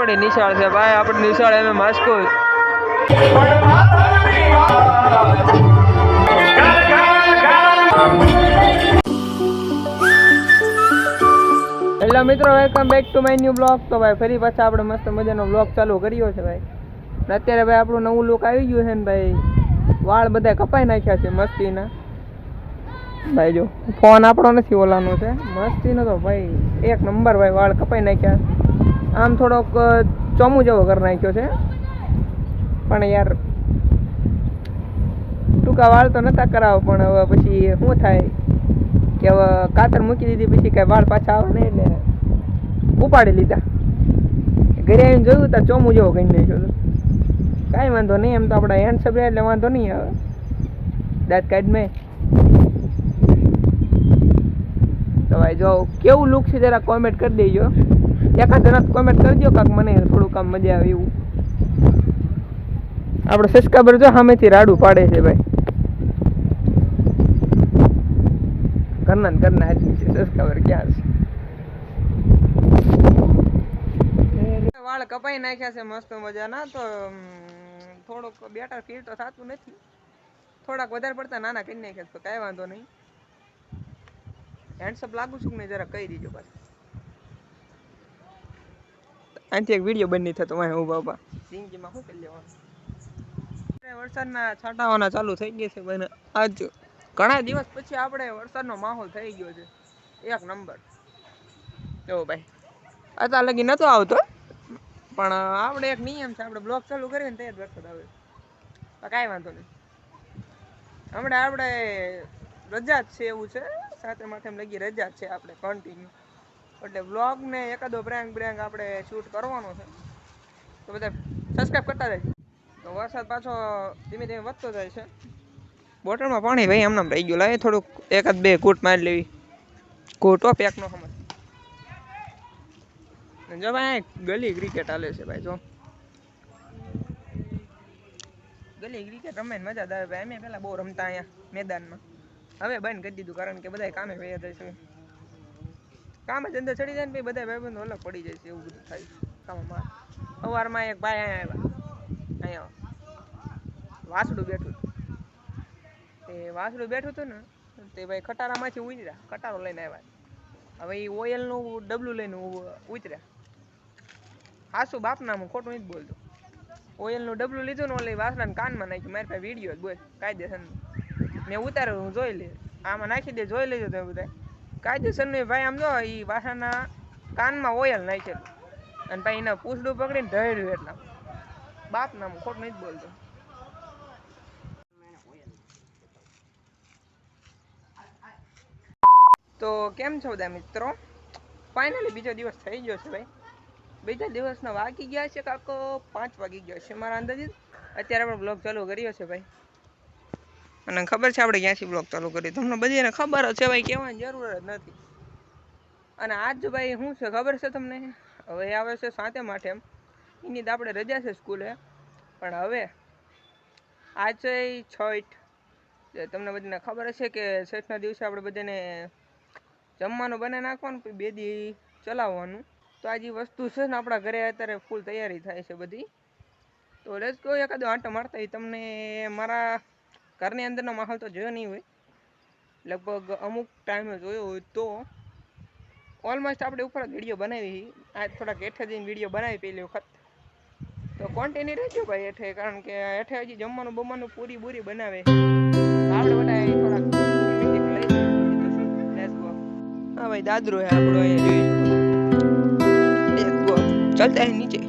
આપણી નિશાળ છે, ભાઈ, આપણી નિશાળ એમ માસ્કો હેલો મિત્રો welcome back to my new blog તો ભાઈ, ફરી પાછા આપણે મસ્ત મજાનો બ્લોગ ચાલુ કર્યો છે, ભાઈ. અત્યારે ભાઈ, આપણું નવું લુક આવી ગયું છે ને, ભાઈ, વાળ બધા કપાઈ નાખ્યા છે, મસ્તીના. ભાઈ, જો ફોન આપણો નથી ઓલાનો છે, મસ્તીનો તો ભાઈ, એક નંબર ભાઈ, વાળ કપાઈ નાખ્યા. આમ થોડોક ચોમું જેવો કરી નાખ્યો છે. પણ યાર, ટૂંકા વાળ તો નતા કરાવો પણ હવે પછી શું થાય? કે હવે કાતર મૂકી દીધી, પછી કાંઈ વાળ પાછા આવે નહીં એટલે ઉપાડી લીધા. ઘરે આવીને જોયું તો, ચોમું જેવો કરી નાખ્યો કાંઈ વાંધો નહીં, એમ તો આપણા હેન્ડ સબરે એટલે વાંધો નહીં આવે. દાંત કાઢ મેં. તો ભાઈ જો, કેવું લુક છે, જરા કોમેન્ટ કરી દેજો. એકાદ જણા કોમેન્ટ કરજો કાંક મને થોડુંક આમ મજા આવે એવું. આપણે સબસ્ક્રાઈબર જો સામેથી રાડું પાડે છે ભાઈ. ઘરના ઘરના આદમી છે સબસ્ક્રાઈબર ક્યાં છે? વાળ કપાઈ નાખ્યા છે, મસ્ત મજાના. તો થોડોક બેટર ફીલ તો થતું નથી. થોડાક વધારે પડતા નાના કરી નાખ્યા તો કાંઈ વાંધો નહીં. હેન્ડસપ લાગુ છું ને જરા કહી દીજો બસ અહીંથી એક વીડિયો બની થતો વાંહે ઊભા ઊભા જિંદગીમાં શું કરી લેવાનું? વરસાદના છાંટાવાના ચાલુ થઈ ગયા છે બને આજ ઘણા દિવસ પછી આપણે વરસાદનો માહોલ થઈ ગયો છે. એક નંબર. જો ભાઈ અત્યાર લગી નતો આવતો પણ આપણે એક નિયમ છે આપણે બ્લોગ ચાલુ કરીએ ને તે જ વરસાદ આવે. કાંઈ વાંધો નહીં. હમણાં આપણે રજા જ છે એવું છે સાથે માથે એમ લગી રજા જ છે આપણે કન્ટિન્યુ એટલે બ્લોગ ને એકાદો પ્રેન્ક બ્રેન્ક આપણે શૂટ કરવાનો છે. તો બધા સબસ્ક્રાઈબ કરતા જાય તો વરસાદ પાછો ધીમે ધીમે વધતો જાય છે. બોટલમાં પાણી ભાઈ એમને રહી ગયું. લાવે થોડુંક એકાદ બે કૂટ મારી લેવી. કૂટો પેકનો સમજ. જો ભાઈ ગલી ક્રિકેટ હાલે છે ભાઈ, જો. ગલી ક્રિકેટ રમે મજા આવે ભાઈ. અમે પેલા બહુ રમતા અહીંયા મેદાનમાં. હવે બંધ કરી દીધું કારણ કે બધા કામે વહી જાય છે. કામ જ અંદર ચડી જાય ને બધા ભાઈબંધો અલગ પડી જાય છે એવું બધું થાય કામમાં. સવારમાં એક ભાઈ અહીંયા આવ્યા. અહીંયા વાસડું બેઠું હતું. તે વાસડું બેઠું હતું ને, તે ભાઈ ખટારામાંથી ઉતર્યા. ખટારો લઈને આવ્યા. હવે એ ઓઇલનું ડબલું લઈને ઉતર્યા. હાસુ બાપના હું ખોટું નથી બોલતો. ઓઇલનું ડબલું લીધું ને ઓલે વાસણાને કાનમાં નાખ્યું. મારી પાસે વીડિયો જ બોલ. કાયદેસર મેં ઉતાર્યું, હું જોઈ લે આમાં નાખી દે, જોઈ લેજો તમે બધા કાયદેસરનું ભાઈ, આમ જો એ વાસાના કાનમાં ઓયલ નાખેલું. અને ભાઈ એને પૂછડું પકડીને ઢળ્યું એટલા. બાપ નામ ખોટ નહીં જ બોલતો. તો કેમ છો બધા મિત્રો? ફાઇનલી બીજો દિવસ થઈ ગયો છે ભાઈ. બીજા દિવસના વાગી ગયા છે કાકો, પાંચ વાગી ગયા છે મારા અંદાજે. અત્યારે પણ બ્લોગ ચાલુ કર્યો છે ભાઈ. અને ખબર છે, આપણે ક્યાંથી બ્લોગ ચાલુ કરી તમને બધાને ખબર છે ભાઈ, કહેવાની જરૂર જ નથી. અને આજ ભાઈ શું છે, ખબર છે તમને? હવે આવે છે સાતે માટે એની તો આપણે રજા છે સ્કૂલે. પણ હવે આજ છે છઠ. તમને બધાને ખબર હશે કે છઠના દિવસે આપણે બધાને જમવાનું બનાવી નાખવાનું બે દી ચલાવવાનું. તો આ જે વસ્તુ છે ને, આપણા ઘરે અત્યારે ફૂલ તૈયારી થાય છે બધી. તો લેટ્સ ગો એકાદો આંટો મારતા તમને મારા ઘરની અંદરનો માહોલ તો જોયો નહીં હોય. લગભગ અમુક ટાઈમે જોયો હોય તો ઓલમોસ્ટ આપણે ઉપર જ વીડિયો બનાવી આ થોડાક હેઠે જઈને વીડિયો બનાવી પહેલી વખત. તો કોન્ટેની રહેજો ભાઈ હેઠે, કારણ કે હેઠે હજી જમવાનું બમવાનું પૂરી બૂરી બનાવે. આપણે બધા થોડાક. હા ભાઈ, દાદરો હે આપણો અહીંયા જોઈ. ચાલતા હે નીચે.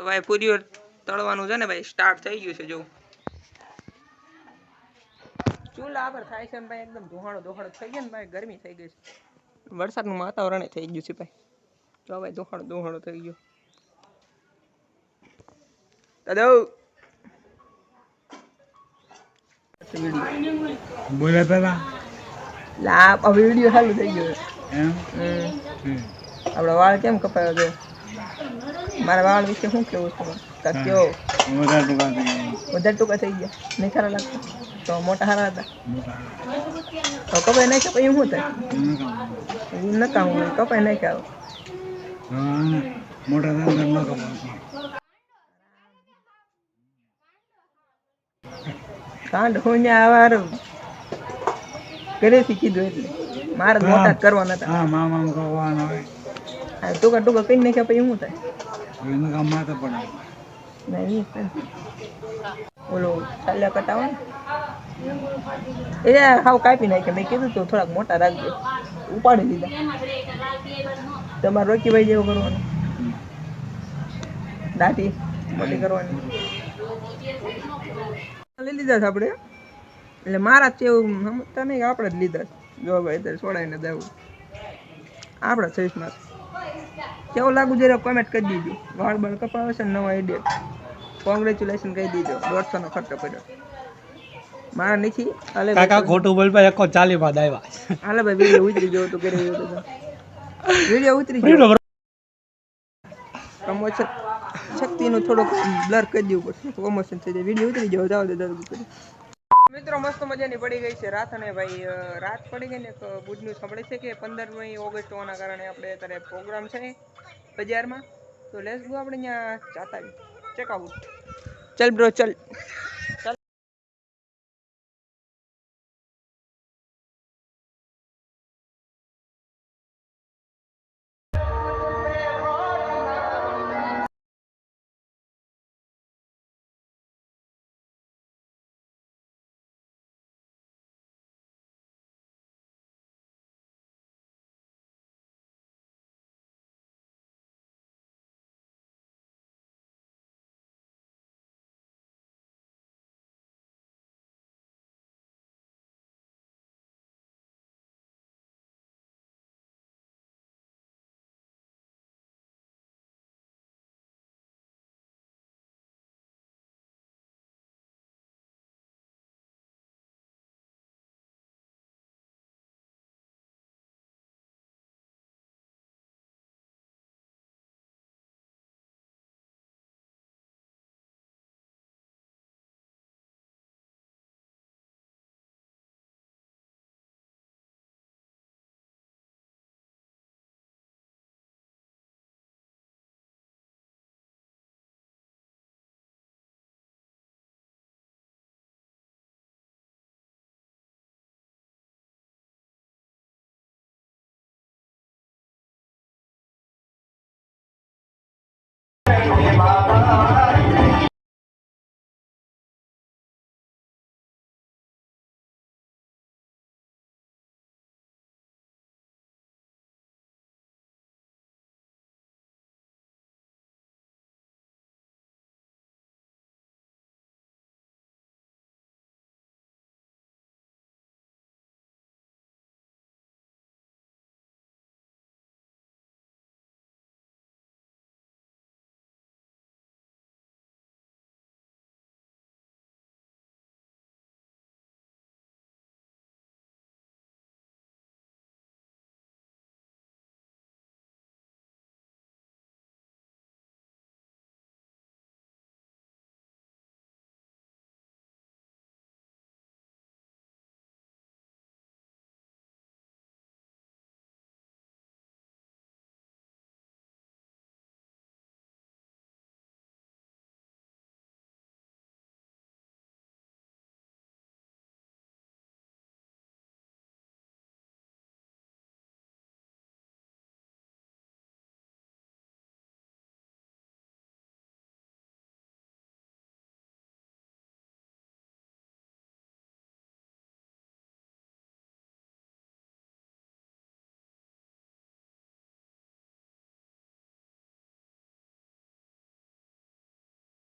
તો ભાઈ પૂરીઓ તળવાનું છે ને ભાઈ સ્ટાર્ટ થઈ ગયું છે જો. ચૂલા પર થાય છે ભાઈ એકદમ ધોહાણો ધોહાણો થઈ ગયો ને ભાઈ ગરમી થઈ ગઈ છે. વરસાદનું વાતાવરણ થઈ ગયું છે ભાઈ. જો ભાઈ ધોહાણો ધોહાણો થઈ ગયો. દાદા બોલે પેલા. લા હવે વીડિયો ચાલુ થઈ ગયો એમ? હમ. હમ. વાળ કેમ કપાયો છે? મારા વાળ વિશે શું કેવું છે? કયો કેવો? વધારે ટૂંકા થઈ ગયા. નહીં સારા લાગતા? તો મોટા સારા હતા? તો કપાઈ નાખ્યા પછી શું થાય? ન કામ. હોય કપાઈ નાખ્યા હા, મોટા થાય ન કપાવતા. કાંડ હું આવાર. ઘરેથી કીધું એટલે. મારે મોટા કરવાના હતા. હા મામા કરવાના હોય ટૂંકા ટૂંકા કઈ નાખ્યા પછી શું થાય? એનું કામ માથે પડે. નહીં. ઓલો ચાલ્યા કટાવો એ હાવ કાપી નાખ્યા. મેં કીધું તો થોડાક મોટા રાખજો. ઉપાડી લીધા તમારે રોકીભાઈ જેવું કરવાનું. દાઢી મોટી કરવાની. લઈ લીધા છે આપણે. એટલે મારા જ એવું સમજતા નહીં આપણે જ લીધા. જો ભાઈ સોડાઈને દેવું આપણા ચોઈસમાં કેવું લાગુ જરા કોમેન્ટ કરી દીજો. વાળ બાળ કપાવે છે નવા આઈડિયા કોંગ્રેચ્યુલેશન કહી દીજો. દોઢસો નો ખર્ચો કર્યો. મારા નથી. અલે કાકા ખોટું બોલ ભાઈ એકો ચાલી બાદ આવ્યા હાલે ભાઈ વીડિયો ઉતરી ગયો તો કે વીડિયો ઉતરી ગયો. પ્રમોશન શક્તિનું થોડુંક બ્લર કરી દેવું પડશે. પ્રમોશન થઈ જાય. વીડિયો ઉતરી ગયો જાવ દે દર્દ મિત્રો, મસ્ત મજાની પડી ગઈ છે રાત અને ભાઈ રાત પડી ગઈ ને ગુડ ન્યૂઝ સાંભળે છે કે પંદરમી ઓગસ્ટ હોવાના કારણે આપણે અત્યારે પ્રોગ્રામ છે બજારમાં. તો લેસ ગો આપણે ત્યાં જાતા ચેકઆઉટ ચેક ચલ બ્રો ચલ. বাপ